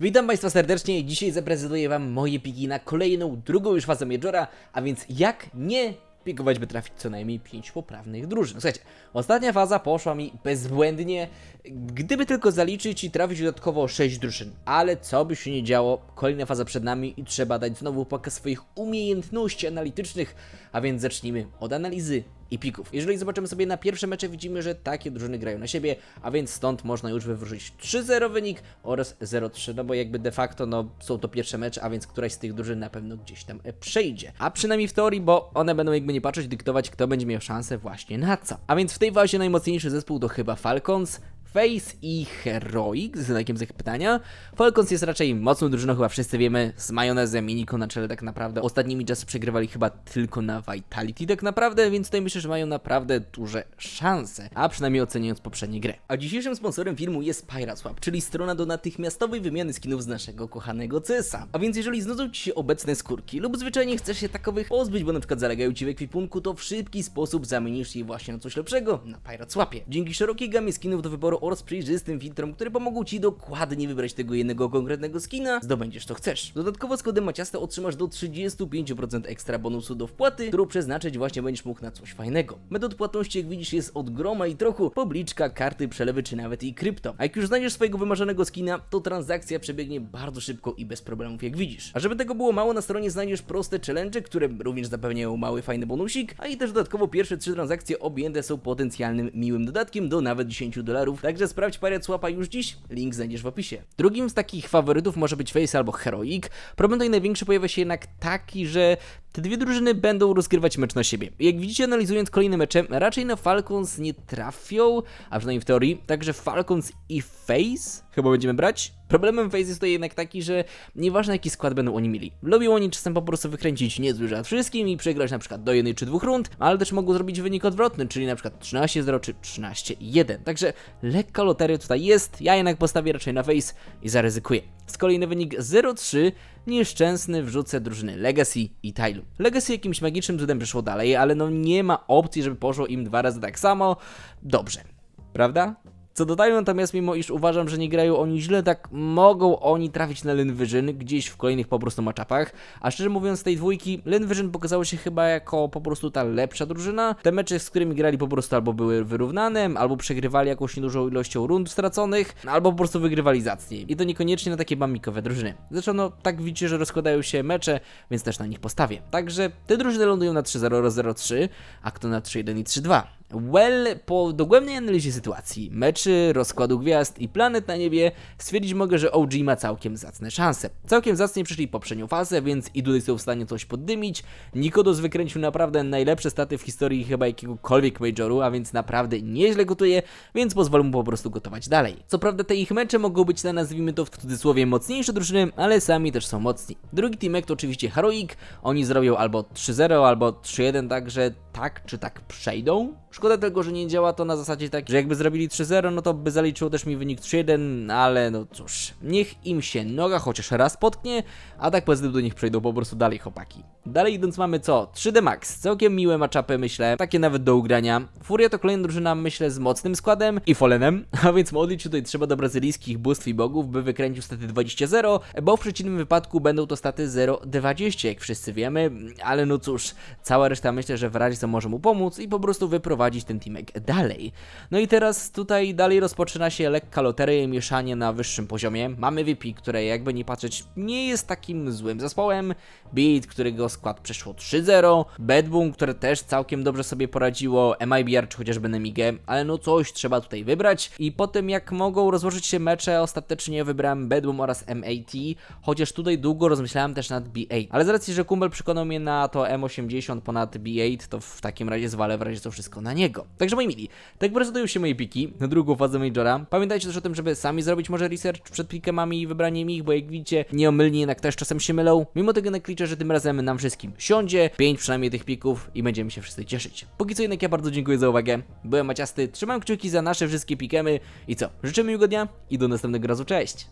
Witam Państwa serdecznie. Dzisiaj zaprezentuję Wam moje piki na kolejną, drugą już fazę Majora, a więc jak nie pikować, by trafić co najmniej 5 poprawnych drużyn. Słuchajcie, ostatnia faza poszła mi bezbłędnie, gdyby tylko zaliczyć i trafić dodatkowo 6 drużyn. Ale co by się nie działo, kolejna faza przed nami i trzeba dać znowu pokaz swoich umiejętności analitycznych, a więc zacznijmy od analizy i pików. Jeżeli zobaczymy sobie na pierwsze mecze, widzimy, że takie drużyny grają na siebie, a więc stąd można już wywrócić 3-0 wynik oraz 0-3, no bo jakby de facto no, są to pierwsze mecze, a więc któraś z tych drużyn na pewno gdzieś tam e, przejdzie. A przynajmniej w teorii, bo one będą jakby nie patrzeć, dyktować, kto będzie miał szansę właśnie na co. A więc w tej fazie najmocniejszy zespół to chyba Falcons, Face i Heroic, z znakiem zapytania. Falcons jest raczej mocną drużyną, chyba wszyscy wiemy, z majonezem i Niko na czele tak naprawdę. Ostatnimi czasy przegrywali chyba tylko na Vitality tak naprawdę, więc tutaj myślę, że mają naprawdę duże szanse, a przynajmniej oceniając poprzednie grę. A dzisiejszym sponsorem filmu jest PirateSwap, czyli strona do natychmiastowej wymiany skinów z naszego kochanego CS-a. A więc jeżeli znudzą Ci się obecne skórki lub zwyczajnie chcesz się takowych pozbyć, bo na przykład zalegają Ci w ekwipunku, to w szybki sposób zamienisz je właśnie na coś lepszego na PirateSwapie. Dzięki szerokiej gamie skinów do wyboru oraz przejrzystym filtrom, które pomogą Ci dokładnie wybrać tego jednego konkretnego skina, zdobędziesz to chcesz. Dodatkowo z kodem Maciasta otrzymasz do 35% ekstra bonusu do wpłaty, którą przeznaczyć właśnie będziesz mógł na coś fajnego. Metod płatności, jak widzisz, jest od groma i trochu, pobliczka, karty, przelewy czy nawet i krypto. A jak już znajdziesz swojego wymarzonego skina, to transakcja przebiegnie bardzo szybko i bez problemów, jak widzisz. A żeby tego było mało, na stronie znajdziesz proste challenge, które również zapewniają mały, fajny bonusik, a i też dodatkowo pierwsze trzy transakcje objęte są potencjalnym miłym dodatkiem do nawet 10 dolarów, także sprawdź parę słapa już dziś, link znajdziesz w opisie. Drugim z takich faworytów może być Face albo Heroic. Problem tutaj największy pojawia się jednak taki, że te dwie drużyny będą rozgrywać mecz na siebie. Jak widzicie, analizując kolejne mecze, raczej na Falcons nie trafią, a przynajmniej w teorii, także Falcons i Face chyba będziemy brać. Problemem Face jest tutaj jednak taki, że nieważne jaki skład będą oni mieli. Lubią oni czasem po prostu wykręcić niezły żart wszystkim i przegrać na przykład do jednej czy dwóch rund, ale też mogą zrobić wynik odwrotny, czyli na przykład 13-0 czy 13-1. Także lekka loteria tutaj jest, ja jednak postawię raczej na Face i zaryzykuję. Z kolei na wynik 0-3 nieszczęsny wrzucę drużyny Legacy i Tylu. Legacy jakimś magicznym cudem przyszło dalej, ale no nie ma opcji, żeby poszło im dwa razy tak samo. Dobrze, prawda? Co dodają natomiast, mimo iż uważam, że nie grają oni źle, tak mogą oni trafić na Vision gdzieś w kolejnych po prostu matchupach. A szczerze mówiąc, z tej dwójki Vision pokazało się chyba jako po prostu ta lepsza drużyna. Te mecze, z którymi grali po prostu albo były wyrównane, albo przegrywali jakąś niedużą ilością rund straconych, albo po prostu wygrywali zacnie. I to niekoniecznie na takie mamikowe drużyny. Zresztą no, tak widzicie, że rozkładają się mecze, więc też na nich postawię. Także te drużyny lądują na 3-0, 0-3, a kto na 3-1 i 3-2. Well, po dogłębnej analizie sytuacji, meczy, rozkładu gwiazd i planet na niebie, stwierdzić mogę, że OG ma całkiem zacne szanse. Całkiem zacnie przyszli poprzednią fazę, więc i tutaj są w stanie coś poddymić. Nikodos wykręcił naprawdę najlepsze staty w historii chyba jakiegokolwiek majoru, a więc naprawdę nieźle gotuje, więc pozwolę mu po prostu gotować dalej. Co prawda te ich mecze mogą być na nazwijmy to w cudzysłowie mocniejsze drużyny, ale sami też są mocni. Drugi teamek to oczywiście Heroic, oni zrobią albo 3-0, albo 3-1, także tak czy tak przejdą. Szkoda tylko, że nie działa to na zasadzie tak, że jakby zrobili 3-0, no to by zaliczyło też mi wynik 3-1, ale no cóż, niech im się noga chociaż raz potknie, a tak pozytyw do nich przejdą po prostu dalej chłopaki. Dalej idąc mamy co? 3D Max, całkiem miłe matchupy myślę, takie nawet do ugrania. Furia to kolejna drużyna myślę z mocnym składem i Folenem, a więc modlić tutaj trzeba do brazylijskich bóstw i bogów, by wykręcił staty 20-0, bo w przeciwnym wypadku będą to staty 0-20, jak wszyscy wiemy, ale no cóż, cała reszta myślę, że w razie co może mu pomóc i po prostu wyprowadzić ten teamek dalej. No i teraz tutaj dalej rozpoczyna się lekka loteria i mieszanie na wyższym poziomie. Mamy VP, które jakby nie patrzeć nie jest takim złym zespołem, Beat, którego skład przeszło 3-0, Bad Boom, które też całkiem dobrze sobie poradziło, MIBR czy chociażby Nemigę, ale no coś trzeba tutaj wybrać. I po tym jak mogą rozłożyć się mecze, ostatecznie wybrałem Bad Boom oraz MAT, chociaż tutaj długo rozmyślałem też nad B8, ale z racji, że Kumbel przekonał mnie na to M80 ponad B8, to w takim razie zwalę w razie co wszystko na niego. Także moi mili, tak prezentują się moje piki na drugą fazę Majora. Pamiętajcie też o tym, żeby sami zrobić może research przed pikemami i wybraniem ich, bo jak widzicie, nieomylnie jednak też czasem się mylą. Mimo tego jednak liczę, że tym razem nam wszystkim siądzie, 5 przynajmniej tych pików i będziemy się wszyscy cieszyć. Póki co jednak ja bardzo dziękuję za uwagę. Byłem Maciasty, trzymam kciuki za nasze wszystkie pikemy i co? Życzymy miłego dnia i do następnego razu, cześć!